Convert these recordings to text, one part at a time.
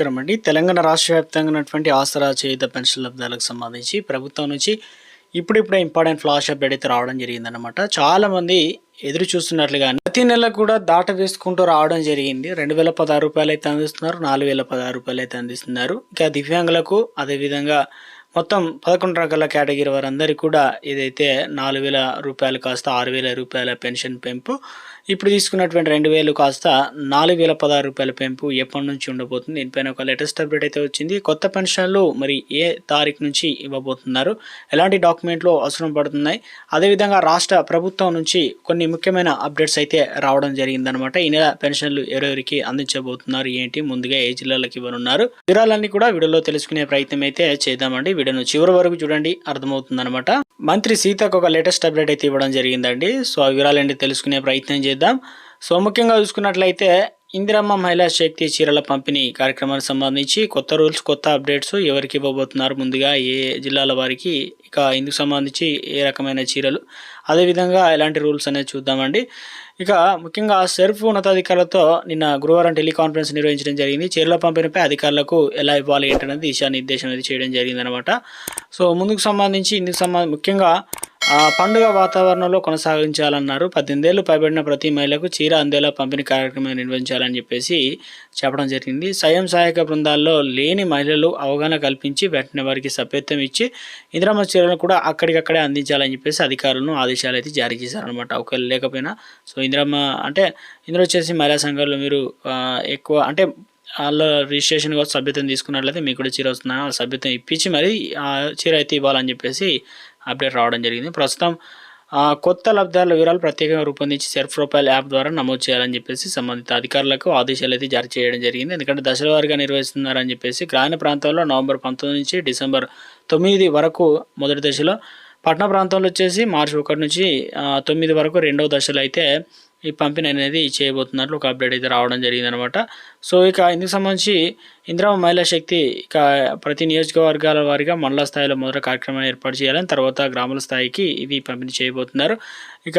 నమస్కారం అండి తెలంగాణ రాష్ట్ర వ్యాప్తంగా ఉన్నటువంటి ఆసరా చేయుత పెన్షన్ లబ్ధాలకు సంబంధించి ప్రభుత్వం నుంచి ఇప్పుడిప్పుడే ఇంపార్టెంట్ ఫ్లాష్ అప్డేట్ అయితే రావడం జరిగిందనమాట చాలామంది ఎదురు చూస్తున్నట్లుగానే ప్రతి నెల కూడా దాట వేసుకుంటూ రావడం జరిగింది. రెండు వేల పదహారు రూపాయలు అయితే అందిస్తున్నారు నాలుగు వేల పదహారు రూపాయలు అయితే అందిస్తున్నారు. ఇంకా దివ్యాంగులకు అదేవిధంగా మొత్తం పదకొండు రకాల కేటగిరీ వారందరికీ కూడా ఇదైతే నాలుగు వేల రూపాయలు కాస్త ఆరు వేల రూపాయల పెన్షన్ పెంపు ఇప్పుడు తీసుకున్నటువంటి రెండు వేలు కాస్త నాలుగు వేల పదహారు రూపాయల పెంపు ఎప్పటి నుంచి ఉండబోతుంది? దీనిపైన ఒక లేటెస్ట్ అప్డేట్ అయితే వచ్చింది. కొత్త పెన్షన్లు మరి ఏ తారీఖు నుంచి ఇవ్వబోతున్నారు? ఎలాంటి డాక్యుమెంట్లు అవసరం పడుతున్నాయి? అదేవిధంగా రాష్ట్ర ప్రభుత్వం నుంచి కొన్ని ముఖ్యమైన అప్డేట్స్ అయితే రావడం జరిగిందనమాట ఈ నెల పెన్షన్లు ఎవరెవరికి అందించబోతున్నారు? ఏంటి? ముందుగా ఏ జిల్లాలకు ఇవ్వనున్నారు? వివరాలన్నీ కూడా వీడియోలో తెలుసుకునే ప్రయత్నం అయితే చేద్దామండి. వీడియోను చివరి వరకు చూడండి అర్థమవుతుందన్నమాట. మంత్రి సీతకు ఒక లేటెస్ట్ అప్డేట్ అయితే ఇవ్వడం జరిగిందండి. సో ఆ వివరాలన్నీ తెలుసుకునే ప్రయత్నం చేద్దాం. సో ముఖ్యంగా చూసుకున్నట్లయితే ఇందిరమ్మ మహిళా శక్తి చీరల పంపిణీ కార్యక్రమానికి సంబంధించి కొత్త రూల్స్ కొత్త అప్డేట్స్ ఎవరికి ఇవ్వబోతున్నారు? ముందుగా ఏ జిల్లాల వారికి? ఇక ఇందుకు సంబంధించి ఏ రకమైన చీరలు? అదేవిధంగా ఎలాంటి రూల్స్ అనేది చూద్దామండి. ఇక ముఖ్యంగా సెర్ఫ్ ఉన్నతాధికారులతో నిన్న గురువారం టెలికాన్ఫరెన్స్ నిర్వహించడం జరిగింది. చీరల పంపిణీపై అధికారులకు ఎలా ఇవ్వాలి ఏంటనేది దిశానిర్దేశం అనేది చేయడం జరిగిందనమాట సో ముందుకు సంబంధించి ఇందుకు సంబంధ ముఖ్యంగా పండుగ వాతావరణంలో కొనసాగించాలన్నారు. పద్దెనిమిదేళ్ళు పైబడిన ప్రతి మహిళకు చీర అందేలా పంపిణీ కార్యక్రమం నిర్వహించాలని చెప్పేసి చెప్పడం జరిగింది. స్వయం సహాయక బృందాల్లో లేని మహిళలు అవగాహన కల్పించి వెంటనే వారికి సభ్యత్వం ఇచ్చి ఇందిరామ చీరలను కూడా అక్కడికక్కడే అందించాలని చెప్పేసి అధికారులను ఆదేశాలు అయితే జారీ చేశారనమాట ఒకవేళ లేకపోయినా సో ఇందిరామ అంటే ఇందులో వచ్చేసి మహిళా సంఘాల్లో మీరు ఎక్కువ అంటే వాళ్ళ రిజిస్ట్రేషన్ కోసం సభ్యత్వం తీసుకున్నట్లయితే మీకు కూడా చీర వస్తుందని వాళ్ళ సభ్యత్వం ఇప్పించి మరి ఆ చీర అయితే ఇవ్వాలని చెప్పేసి అప్డేట్ రావడం జరిగింది. ప్రస్తుతం కొత్త లబ్ధాల వివరాలు ప్రత్యేకంగా రూపొందించి సెల్ఫ్ ప్రొఫైల్ యాప్ ద్వారా నమోదు చేయాలని చెప్పేసి సంబంధిత అధికారులకు ఆదేశాలు అయితే జారీ చేయడం జరిగింది. ఎందుకంటే దశలవారీగా నిర్వహిస్తున్నారని చెప్పేసి గ్రామీణ ప్రాంతాల్లో నవంబర్ పంతొమ్మిది నుంచి డిసెంబర్ తొమ్మిది వరకు మొదటి దశలో పట్టణ ప్రాంతంలో వచ్చేసి మార్చి ఒకటి నుంచి తొమ్మిది వరకు రెండవ దశలో అయితే ఈ పంపిణీ అనేది చేయబోతున్నట్లు ఒక అప్డేట్ అయితే రావడం జరిగిందనమాట. సో ఇక ఇందుకు సంబంధించి ఇందిరా మహిళా శక్తి ఇక ప్రతి నియోజకవర్గాల వారిగా మండల స్థాయిలో మొదట కార్యక్రమాన్ని ఏర్పాటు చేయాలని తర్వాత గ్రామాల స్థాయికి ఇది పంపిణీ చేయబోతున్నారు. ఇక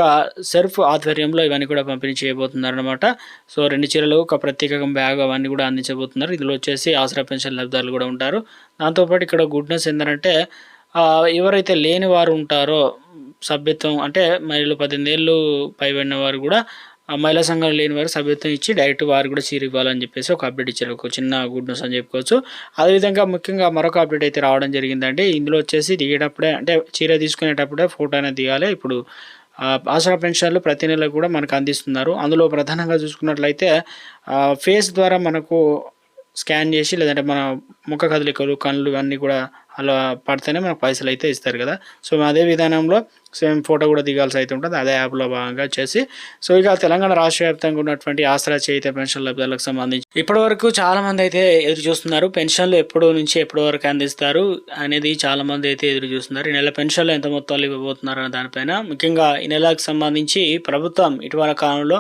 సెర్ఫ్ ఆధ్వర్యంలో ఇవన్నీ కూడా పంపిణీ చేయబోతున్నారు అనమాట సో రెండు చీరలు ఒక ప్రత్యేక బ్యాగ్ అవన్నీ కూడా అందించబోతున్నారు. ఇందులో వచ్చేసి ఆసరా పెన్షన్ లబ్ధారులు కూడా ఉంటారు. దాంతోపాటు ఇక్కడ గుడ్నెస్ ఏంటంటే ఎవరైతే లేని వారు ఉంటారో సభ్యత్వం అంటే మహిళలు పద్దెనిమిది ఏళ్ళు పైబడిన వారు కూడా మహిళా సంఘాలు లేని వారు సభ్యత్వం ఇచ్చి డైరెక్ట్ వారు కూడా చీర ఇవ్వాలని చెప్పేసి ఒక అప్డేట్ ఇచ్చారు. ఒక చిన్న గుడ్ న్యూస్ అని చెప్పుకోవచ్చు. అదేవిధంగా ముఖ్యంగా మరొక అప్డేట్ అయితే రావడం జరిగిందంటే ఇందులో వచ్చేసి దిగేటప్పుడే అంటే చీర తీసుకునేటప్పుడే ఫోటో అనేది దిగాలి. ఇప్పుడు ఆసరా పెన్షన్లు ప్రతి నెల కూడా మనకు అందిస్తున్నారు. అందులో ప్రధానంగా చూసుకున్నట్లయితే ఫేస్ ద్వారా మనకు స్కాన్ చేసి లేదంటే మన ముఖ కదలికలు కళ్ళు అన్నీ కూడా అలా పడితేనే మనకు పైసలు అయితే ఇస్తారు కదా. సో అదే విధానంలో సేమ్ ఫోటో కూడా దిగాల్సి అయితే ఉంటుంది. అదే యాప్లో భాగంగా చేసి. సో ఇక తెలంగాణ రాష్ట్ర వ్యాప్తంగా ఉన్నటువంటి ఆసరా చేయిత పెన్షన్ లబ్ధాలకు సంబంధించి ఇప్పటి వరకు అయితే ఎదురు చూస్తున్నారు. పెన్షన్లు ఎప్పుడు నుంచి ఎప్పటి వరకు అందిస్తారు అనేది చాలామంది అయితే ఎదురు చూస్తున్నారు. ఈ నెల పెన్షన్లు ఎంత మొత్తాలు ఇవ్వబోతున్నారు అనే దానిపైన ముఖ్యంగా ఈ నెలకు సంబంధించి ప్రభుత్వం ఇటీవల కాలంలో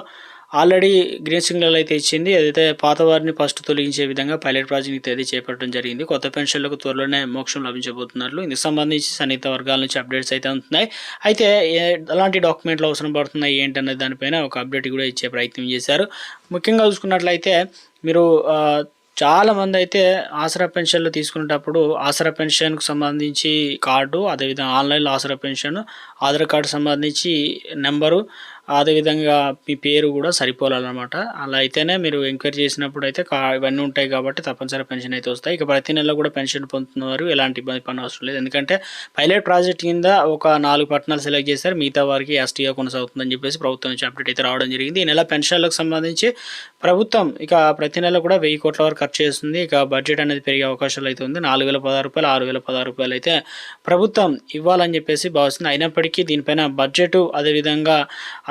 ఆల్రెడీ గ్రీన్ సిగ్నల్ అయితే ఇచ్చింది. అదైతే పాత వారిని ఫస్ట్ తొలగించే విధంగా పైలట్ ప్రాజెక్ట్ అయితే చేపట్టడం జరిగింది. కొత్త పెన్షన్లకు త్వరలోనే మోక్షం లభించబోతున్నారు ఇందుకు సంబంధించి సన్నిహిత వర్గాల నుంచి అప్డేట్స్ అయితే ఉంటున్నాయి అయితే ఏ- ఎలాంటి డాక్యుమెంట్లు అవసరం పడుతున్నాయి ఏంటనే దానిపైన ఒక అప్డేట్ కూడా ఇచ్చే ప్రయత్నం చేశారు. ముఖ్యంగా చూసుకున్నట్లయితే మీరు చాలామంది చాలా మంది అయితే ఆసరా పెన్షన్లు తీసుకునేటప్పుడు ఆసరా పెన్షన్కు సంబంధించి కార్డు అదేవిధంగా ఆన్లైన్లో ఆసరా పెన్షన్ ఆధార్ కార్డు సంబంధించి నెంబరు అదేవిధంగా మీ పేరు కూడా సరిపోవాలన్నమాట అలా అయితేనే మీరు ఎంక్వైరీ చేసినప్పుడు అయితే ఇవన్నీ ఉంటాయి కాబట్టి తప్పనిసరి పెన్షన్ అయితే వస్తాయి. ఇక ప్రతి నెల కూడా పెన్షన్ పొందుతున్నవారు ఎలాంటి ఇబ్బంది పని అవసరం లేదు. ఎందుకంటే పైలట్ ప్రాజెక్ట్ కింద ఒక నాలుగు పట్టణాలు సెలెక్ట్ చేశారు. మిగతా వారికి ఎస్టీగా కొనసాగుతుందని చెప్పేసి ప్రభుత్వం నుంచి అప్డేట్ అయితే రావడం జరిగింది. ఈ నెల పెన్షన్లకు సంబంధించి ప్రభుత్వం ఇక ప్రతి నెల కూడా వెయ్యి కోట్ల వరకు ఖర్చు చేస్తుంది. ఇక బడ్జెట్ అనేది పెరిగే అవకాశాలు అయితే ఉంది. నాలుగు వేల పదహారు రూపాయలు ఆరు వేల పదహారు రూపాయలు అయితే ప్రభుత్వం ఇవ్వాలని చెప్పేసి భావిస్తుంది. అయినప్పటికీ దీనిపైన బడ్జెట్ అదేవిధంగా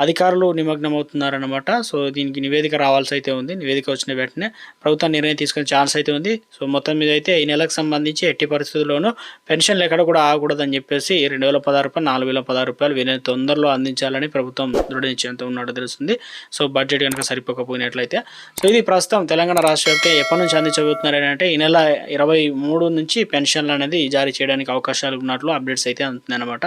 అధికారులు నిమగ్నమవుతున్నారనమాట సో దీనికి నివేదిక రావాల్సి అయితే ఉంది. నివేదిక వచ్చిన వెంటనే ప్రభుత్వం నిర్ణయం తీసుకునే ఛాన్స్ అయితే ఉంది. సో మొత్తం మీద అయితే ఈ నెలకు సంబంధించి ఎట్టి పరిస్థితుల్లోనూ పెన్షన్లు ఎక్కడ కూడా ఆగకూడదని చెప్పేసి రెండు వేల పదహారు రూపాయలు నాలుగు వేల పదహారు రూపాయలు వీలైన తొందరలో అందించాలని ప్రభుత్వం దృఢ నిశ్చయంతో ఉన్నట్టు తెలుస్తుంది. సో బడ్జెట్ కనుక సరిపోకపోయినట్లయితే. సో ఇది ప్రస్తుతం తెలంగాణ రాష్ట్ర ఎప్పటి నుంచి అందించబోతున్నారంటే ఈ నెల ఇరవై మూడు నుంచి పెన్షన్లు అనేది జారీ చేయడానికి అవకాశాలు ఉన్నట్లు అప్డేట్స్ అయితే అందుతుంది అనమాట